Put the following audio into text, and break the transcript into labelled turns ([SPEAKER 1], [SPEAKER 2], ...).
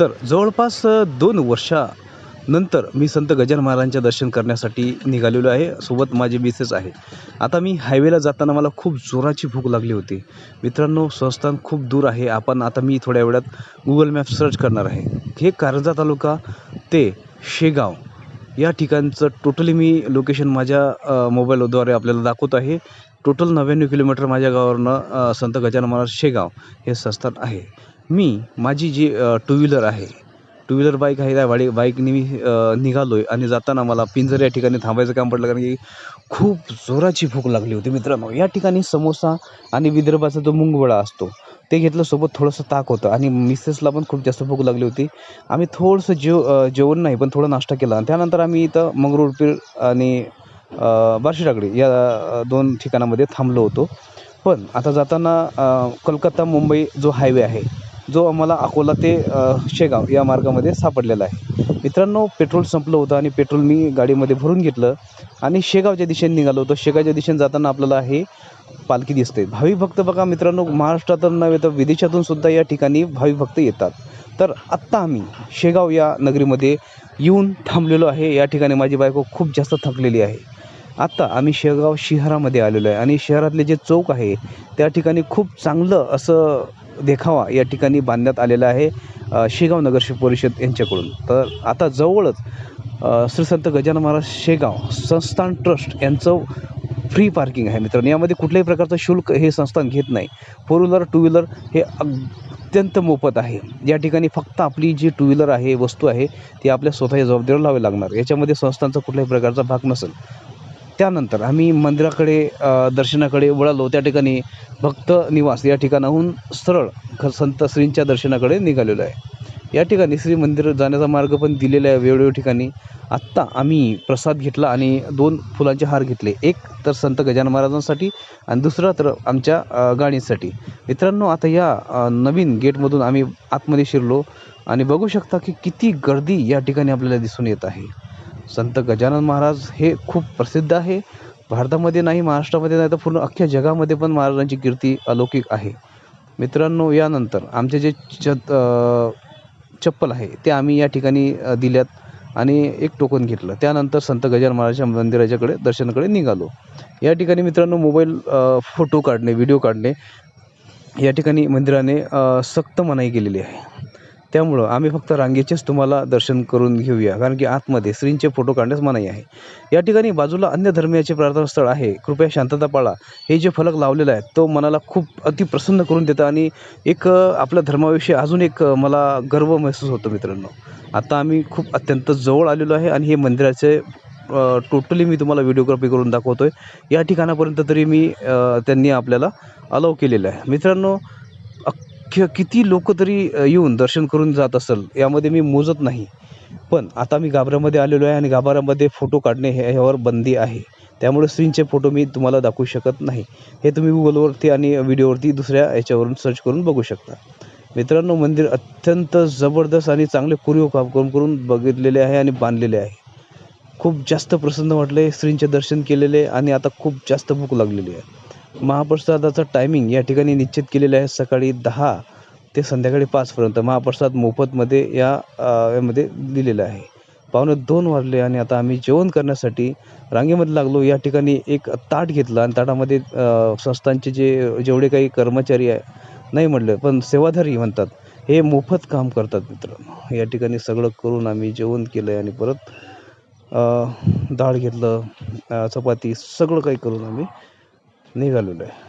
[SPEAKER 1] तर जवळपास दोन वर्षानंतर मी संत गजानन महाराजांच्या दर्शन करण्यासाठी निघालेलो आहे. सोबत माझी मिसेस आहे. आता मी हायवेला जाताना मला खूप जोराची भूक लागली होती. मित्रांनो संस्थान खूप दूर आहे. आपण आता मी थोड्या वेळात गुगल मॅप सर्च करणार आहे. हे कारंजा तालुका ते शेगाव या ठिकाणचं टोटली मी लोकेशन माझ्या मोबाईलद्वारे आपल्याला दाखवत आहे. टोटल नव्याण्णव किलोमीटर माझ्या गावावरनं संत गजानन महाराज शेगाव हे संस्थान आहे. मी माझी जी टू व्हीलर आहे टू व्हीलर बाईक आहे त्या वाडी बाईकने मी निघालो आहे आणि जाताना मला पिंजर या ठिकाणी थांबायचं काम पडलं कारण की खूप जोराची भूक लागली होती मित्रांनो या ठिकाणी समोसा आणि विदर्भाचा जो मुंगवडा असतो ते घेतलं सोबत थोडंसं ताक होतं आणि मिसेसला पण खूप जास्त भूक लागली होती. आम्ही थोडंसं जेव जेवण नाही पण थोडं नाश्ता केला आणि त्यानंतर आम्ही इथं मंगरुळपीर आणि बार्शीटाकडी या दोन ठिकाणामध्ये थांबलो होतो. पण आता जाताना कलकत्ता मुंबई जो हायवे आहे जो आम्हाला अकोला ते शेगाव या मार्गामध्ये सापडलेला आहे. मित्रांनो पेट्रोल संपलं होतं आणि पेट्रोल मी गाडीमध्ये भरून घेतलं आणि शेगावच्या दिशेने निघालो होतो. शेगावच्या दिशेने जाताना आपल्याला हे पालखी दिसते. भावी भक्त बघा मित्रांनो महाराष्ट्रातून नव्हे तर विदेशातून सुद्धा या ठिकाणी भावी भक्त येतात. तर आत्ता आम्ही शेगाव या नगरीमध्ये येऊन थांबलेलो आहे. या ठिकाणी माझी बायको खूप जास्त थकलेली आहे. आत्ता आम्ही शेगाव शहरामध्ये आलेलो आहे आणि शहरातले जे चौक आहे त्या ठिकाणी खूप चांगलं असं देखावा या ठिकाणी बांधण्यात आलेला आहे शेगाव नगर परिषद यांच्याकडून. तर आता जवळच श्री संत गजानन महाराज शेगाव संस्थान ट्रस्ट यांचं फ्री पार्किंग आहे मित्रांनो. यामध्ये कुठल्याही प्रकारचं शुल्क हे संस्थान घेत नाही. फोर व्हीलर टू व्हीलर हे अत्यंत मोफत आहे. या ठिकाणी फक्त आपली जी टू व्हीलर आहे वस्तू आहे ती आपल्या स्वतःच्या जबाबदारीला लावावी लागणार. याच्यामध्ये संस्थांचा कुठल्याही प्रकारचा भाग नसेल. त्यानंतर आम्ही मंदिराकडे दर्शनाकडे वळालो. त्या ठिकाणी भक्त निवास या ठिकाणाहून सरळ ख संत श्रींच्या दर्शनाकडे निघालेलो आहे. या ठिकाणी श्री मंदिर जाण्याचा मार्ग पण दिलेला आहे वेगवेगळ्या ठिकाणी. आत्ता आम्ही प्रसाद घेतला आणि दोन फुलांचे हार घेतले. एक तर संत गजानन महाराजांसाठी आणि दुसरा तर आमच्या गाडीसाठी. मित्रांनो आता या नवीन गेटमधून आम्ही आतमध्ये शिरलो आणि बघू शकता की किती गर्दी या ठिकाणी आपल्याला दिसून येत आहे. संत गजानन महाराज हे खूप प्रसिद्ध आहे. भारतामध्ये नाही महाराष्ट्रामध्ये नाही तर पूर्ण अख्ख्या जगामध्ये पण महाराजांची कीर्ती अलौकिक आहे. मित्रांनो यानंतर आमचे जे च चप्पल आहे ते आम्ही या ठिकाणी दिल्यात आणि एक टोकन घेतलं. त्यानंतर संत गजानन महाराजच्या मंदिराच्याकडे दर्शनाकडे निघालो. या ठिकाणी मित्रांनो मोबाईल फोटो काढणे व्हिडिओ काढणे या ठिकाणी मंदिराने सक्त मनाई केलेली आहे. त्यामुळं आम्ही फक्त रांगेचेच तुम्हाला दर्शन करून घेऊया. कारण की आतमध्ये स्त्रींचे फोटो काढण्यास मनाई आहे. या ठिकाणी बाजूला अन्य धर्मियाचे प्रार्थना स्थळ आहे. कृपया शांतता पाळा. हे जे फलक लावलेला आहे तो मनाला खूप अतिप्रसन्न करून देतं आणि एक आपल्या धर्माविषयी अजून एक मला गर्व महसूस होतो मित्रांनो. आता आम्ही खूप अत्यंत जवळ आलेलो आहे आणि हे मंदिराचे टोटली मी तुम्हाला व्हिडिओग्राफी करून दाखवतो आहे या ठिकाणापर्यंत तरी मी त्यांनी आपल्याला अलाव केलेलं आहे. मित्रांनो अख्ख्य किती लोक तरी येऊन दर्शन करून जात असेल यामध्ये मी मोजत नाही. पण आता मी गाभाऱ्यामध्ये आलेलो आहे आणि गाभाऱ्यामध्ये फोटो काढणे हे ह्यावर बंदी आहे. त्यामुळे स्त्रींचे फोटो मी तुम्हाला दाखवू शकत नाही. हे तुम्ही गुगलवरती आणि व्हिडिओवरती दुसऱ्या याच्यावरून सर्च करून बघू शकता. मित्रांनो मंदिर अत्यंत जबरदस्त आणि चांगले कुरीव काम करून करून बघितलेले आहे आणि बांधलेले आहे. खूप जास्त प्रसन्न वाटले श्रींचे दर्शन केलेले आणि आता खूप जास्त भूक लागलेली आहे. महाप्रसादाचं टायमिंग या ठिकाणी निश्चित केलेलं आहे. सकाळी दहा ते संध्याकाळी पाचपर्यंत महाप्रसाद मोफतमध्ये या यामध्ये दिलेलं आहे. पावणे दोन वाजले आणि आता आम्ही जेवण करण्यासाठी रांगेमध्ये लागलो. या ठिकाणी एक ताट घेतलं आणि ताटामध्ये संस्थांचे जे जेवढे काही कर्मचारी आहे नाही म्हटलं पण सेवाधारी म्हणतात हे मोफत काम करतात मित्रांनो या ठिकाणी सगळं करून आम्ही जेवण केलं आहे आणि परत डाळ घेतलं चपाती सगळं काही करून आम्ही निघालेलो आहे